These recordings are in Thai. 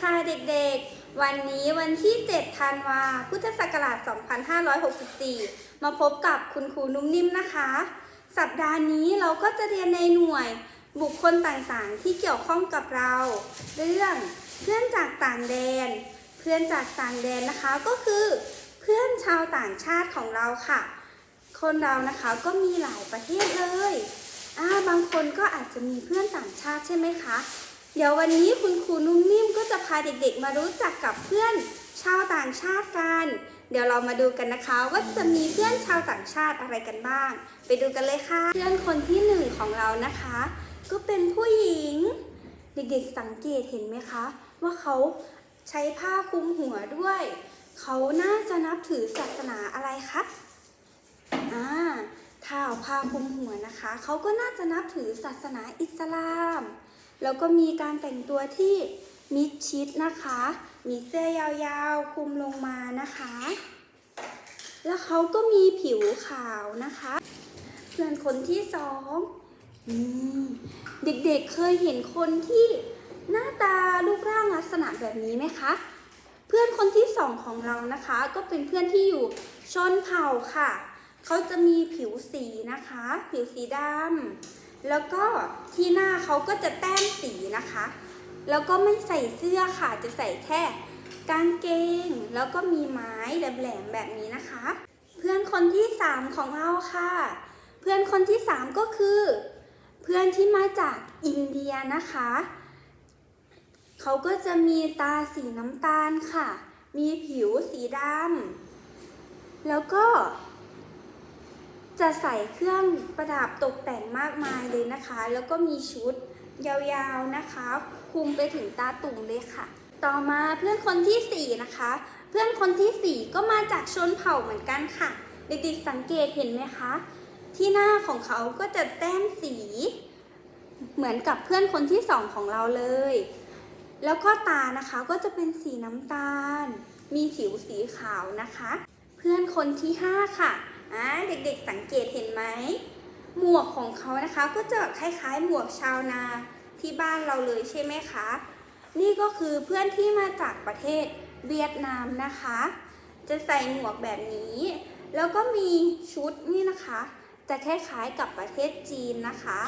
ค่ะเด็กๆ วันนี้วันที่ 7 ธันวา พุทธศักราช 2564 มาพบกับคุณครูนุ่มนิ่มนะคะ สัปดาห์นี้เราก็จะเรียนในหน่วยบุคคลต่างๆ ที่เกี่ยวข้องกับเรา เรื่องเพื่อนจากต่างแดน เพื่อนจากต่างแดนนะคะก็คือ เพื่อนชาวต่างชาติของเราค่ะ คนเรานะคะก็มีหลายประเทศเลยอ่าบางคนก็อาจจะมีเพื่อนต่างชาติใช่ไหมคะ เดี๋ยววันนี้คุณครูนุ่มนิ่มก็จะพาเด็กๆ มารู้จักกับเพื่อนชาวต่างชาติกัน เดี๋ยวเรามาดูกันนะคะว่าจะมีเพื่อนชาวต่างชาติอะไรกันบ้าง ไปดูกันเลยค่ะ เพื่อนคนที่หนึ่งของเรานะคะ ก็เป็นผู้หญิง เด็กๆสังเกตเห็นไหมคะ ว่าเขาใช้ผ้าคลุมหัวด้วย เขาน่าจะนับถือศาสนาอะไรคะอ่าถ้าเอาผ้าคลุมหัวนะคะ เขาก็น่าจะนับถือศาสนาอิสลาม แล้วก็มีการแต่งตัวที่มิดชิดนะคะ มีเสื้อยาวๆคลุมลงมานะคะ แล้วเขาก็มีผิวขาวนะคะ เพื่อนคนที่สองนี่เด็กๆเคยเห็นคนที่หน้าตารูปร่างลักษณะแบบนี้ไหมคะ เพื่อนคนที่สองของเรานะคะ ก็เป็นเพื่อนที่อยู่ชนเผ่าค่ะ เขาจะมีผิวสีนะคะ ผิวสีดำ แล้วก็ที่หน้าเขาก็จะแต้มสีนะคะ แล้วก็ไม่ใส่เสื้อค่ะ จะใส่แค่กางเกง แล้วก็มีไม้แหลมๆแบบนี้นะคะ เพื่อนคนที่สามของเราค่ะ เพื่อนคนที่สามก็คือ เพื่อนที่มาจากอินเดียนะคะ เขาก็จะมีตาสีน้ำตาลค่ะ มีผิวสีดำแล้วก็ จะใส่เครื่องประดับตกแต่งมากมายเลยนะคะ แล้วก็มีชุดยาวๆนะคะคลุมไปถึงตาตุ่มเลยค่ะ ต่อมาเพื่อนคนที่สี่นะคะ เพื่อนคนที่สี่ก็มาจากชนเผ่าเหมือนกันค่ะ เด็กๆสังเกตเห็นไหมคะ ที่หน้าของเขาก็จะแต้มสี เหมือนกับเพื่อนคนที่สองของเราเลย แล้วก็ตานะคะก็จะเป็นสีน้ำตาล มีผิวสีขาวนะคะ เพื่อนคนที่ห้าค่ะ อ่าเด็กๆสังเกตเห็นไหม หมวกของเขานะคะก็จะคล้ายๆ หมวกชาวนาที่บ้านเราเลยใช่ไหมคะ นี่ก็คือเพื่อนที่มาจากประเทศเวียดนามนะคะ จะใส่หมวกแบบนี้ แล้วก็มีชุดนี่นะคะ จะคล้ายๆกับประเทศจีนนะคะ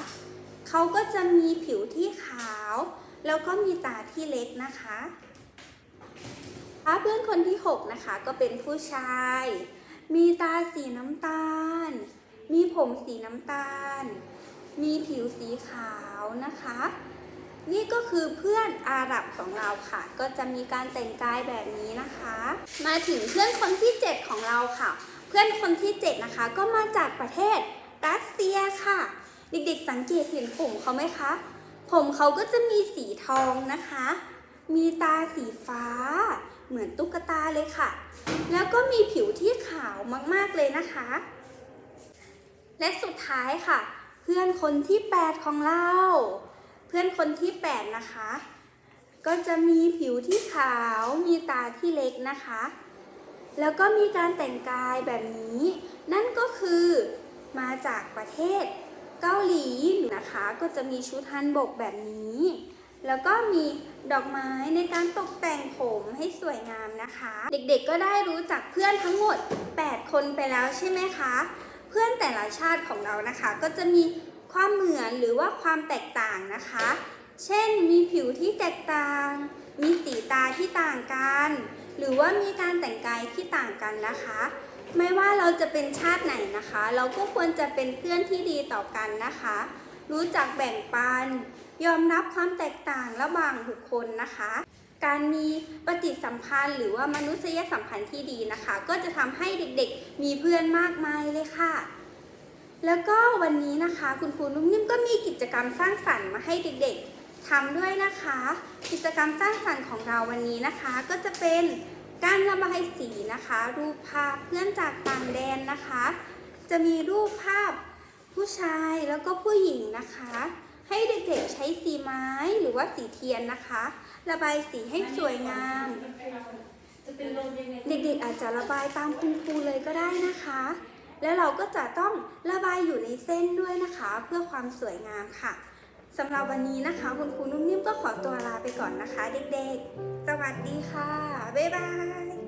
เขาก็จะมีผิวที่ขาว แล้วก็มีตาที่เล็กนะคะเพื่อนคนที่หกนะคะก็เป็นผู้ชาย มีตาสีน้ำตาล มีผมสีน้ำตาล มีผิวสีขาวนะคะ นี่ก็คือเพื่อนอาหรับของเราค่ะ ก็จะมีการแต่งกายแบบนี้นะคะ มาถึงเพื่อนคนที่ 7 ของเราค่ะ เพื่อนคนที่ 7 นะคะ ก็มาจากประเทศรัสเซียค่ะ เด็กๆสังเกตเห็นผมเขาไหมคะ ผมเขาก็จะมีสีทองนะคะ มีตาสีฟ้า เหมือนตุ๊กตาเลยค่ะ แล้วก็มีผิวที่ขาวมากๆเลยนะคะ และสุดท้ายค่ะ เพื่อนคนที่ 8 ของเรา เพื่อนคนที่ 8 นะคะ ก็จะมีผิวที่ขาว มีตาที่เล็กนะคะ แล้วก็มีการแต่งกายแบบนี้ นั่นก็คือมาจากประเทศเกาหลีนะคะ ก็จะมีชุดฮันบกแบบนี้ แล้วก็มีดอกไม้ในการตกแต่งผมให้สวยงามนะคะ เด็กๆก็ได้รู้จักเพื่อนทั้งหมด 8 คนไปแล้วใช่ไหมคะ เพื่อนแต่ละชาติของเรานะคะ ก็จะมีความเหมือนหรือว่าความแตกต่างนะคะ เช่น มีผิวที่แตกต่าง มีสีตาที่ต่างกัน หรือว่ามีการแต่งกายที่ต่างกันนะคะ ไม่ว่าเราจะเป็นชาติไหนนะคะ เราก็ควรจะเป็นเพื่อนที่ดีต่อกันนะคะ รู้จักแบ่งปัน ยอมรับความแตกต่างระหว่างบุคคลนะคะ การมีปฏิสัมพันธ์ หรือว่ามนุษยสัมพันธ์ที่ดีนะคะ ก็จะทำให้เด็กๆ มีเพื่อนมากมายเลยค่ะ แล้วก็วันนี้นะคะ คุณครูนุ่มนิ่มก็มีกิจกรรมสร้างสรรค์มาให้เด็กๆทำด้วยนะคะ กิจกรรมสร้างสรรค์ของเราวันนี้นะคะ ก็จะเป็นการระบายสีนะคะ รูปภาพเพื่อนจากต่างแดนนะคะ จะมีรูปภาพผู้ชายแล้วก็ผู้หญิงนะคะ ให้เด็กๆใช้สีไม้หรือว่าสีเทียนนะคะ ระบายสีให้สวยงาม เด็กๆอาจจะระบายตามคุณครูเลยก็ได้นะคะ แล้วเราก็จะต้องระบายอยู่ในเส้นด้วยนะคะ เพื่อความสวยงามค่ะสำหรับวันนี้นะคะ คุณครูนุ่มนิ่มก็ขอตัวลาไปก่อนนะคะ เด็กๆ สวัสดีค่ะ บ๊ายบาย